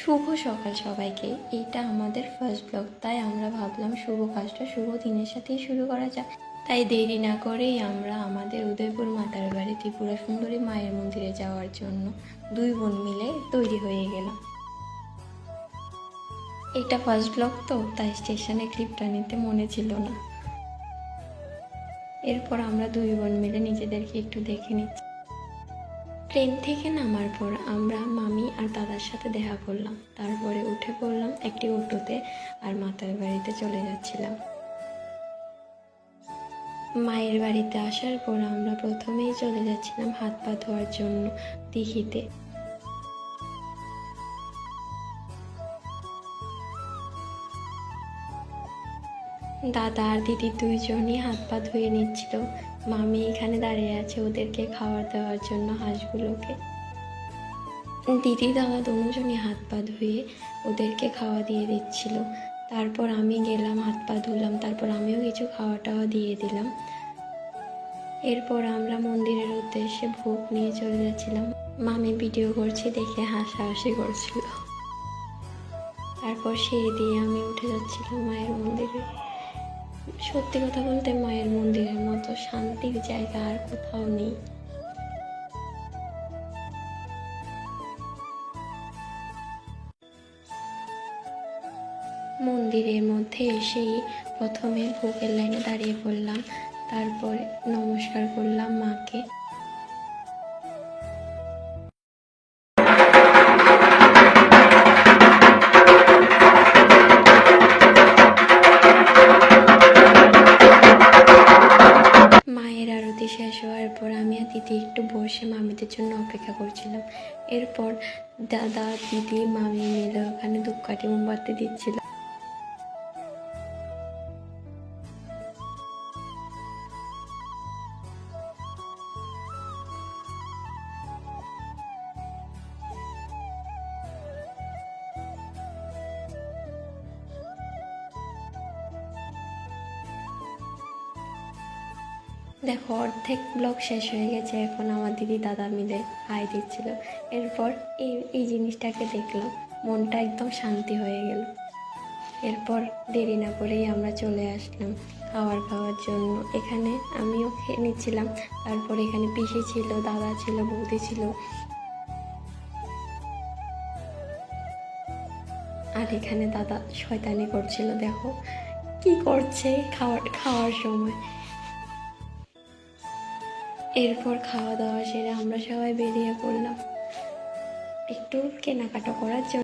শুভ সকাল সবাইকে। এটা আমাদের ফার্স্ট ব্লগ তাই আমরা ভাবলাম শুভ কাজটা, শুভ দিনের সাথেই শুরু করা যাক। তাই দেরি না করেই আমরা আমাদের উদয়পুর মাতার বাড়ি ত্রিপুরা সুন্দরী মায়ের মন্দিরে যাওয়ার জন্য দুই বোন মিলে তৈরি হয়ে গেলাম। এটা ফার্স্ট ব্লগ তো, তাই স্টেশনে ক্লিপটা নিতে মনে ছিল না। এরপর আমরা দুই বোন মিলে নিজেদেরকে একটু দেখে নিচ্ছি। ট্রেন থেকে নামার পর আমরা আর দাদার সাথে দেখা করলাম। তারপরে উঠে পড়লাম একটি অটোতে আর মাতার বাড়িতে চলে যাচ্ছিলাম। মায়ের বাড়িতে আসার পর আমরা প্রথমেই চলে যাচ্ছিলাম হাত পা ধোয়ার জন্য দিঘিতে। দাদা আর দিদি দুইজনই হাত পা ধুয়ে নিচ্ছিল। মামি এখানে দাঁড়িয়ে আছে ওদেরকে খাবার দেওয়ার জন্য হাঁসগুলোকে। দিদি দাদা দুজনই হাত পা ধুয়ে ওদেরকে খাওয়া দিয়ে দিচ্ছিল। তারপর আমি গেলাম, হাত পা ধুলাম, তারপর আমিও কিছু খাওয়া টাওয়া দিয়ে দিলাম। এরপর আমরা মন্দিরের উদ্দেশ্যে ভোগ নিয়ে চলে যাচ্ছিলাম। মামি ভিডিও করছি, দেখে হাসাহাসি করছিল। তারপর সিঁড়ি দিয়ে আমি উঠে যাচ্ছিলাম মায়ের মন্দিরে। সত্যি কথা বলতে মায়ের মন্দিরের মতো শান্তির জায়গা আর কোথাও নেই। মন্দিরের মধ্যে এসেই প্রথমে ভোগের লাইনে দাঁড়িয়ে পড়লাম। তারপরে নমস্কার করলাম মাকে। মায়ের আরতি শেষ হওয়ার পর আমি আর দিদি একটু বসে মামিদের জন্য অপেক্ষা করছিলাম। এরপর দাদা, দিদি, মামি মিলে ওখানে ধূপকাঠি মোমবাতি দিচ্ছিল। দেখো, অর্ধেক ব্লগ শেষ হয়ে গেছে। এখন আমার দিদি দাদা মিলে হাই দিচ্ছিল। এরপর এই এই জিনিসটাকে দেখলাম। মনটা একদম শান্তি হয়ে গেল। এরপর দেরি না করেই আমরা চলে আসলাম খাবার খাওয়ার জন্য। এখানে আমিও খেয়ে নিচ্ছিলাম। তারপর এখানে পিসি ছিল, দাদা ছিল, বৌদি ছিল। আর এখানে দাদা শয়তানি করছিল, দেখো। কি করছে খাওয়ার খাওয়ার সময়? এরপর খাওয়া দাওয়া সেরে আমরা সবাই বেরিয়ে পড়লাম। একটু কেনাকাটা করার জন্য।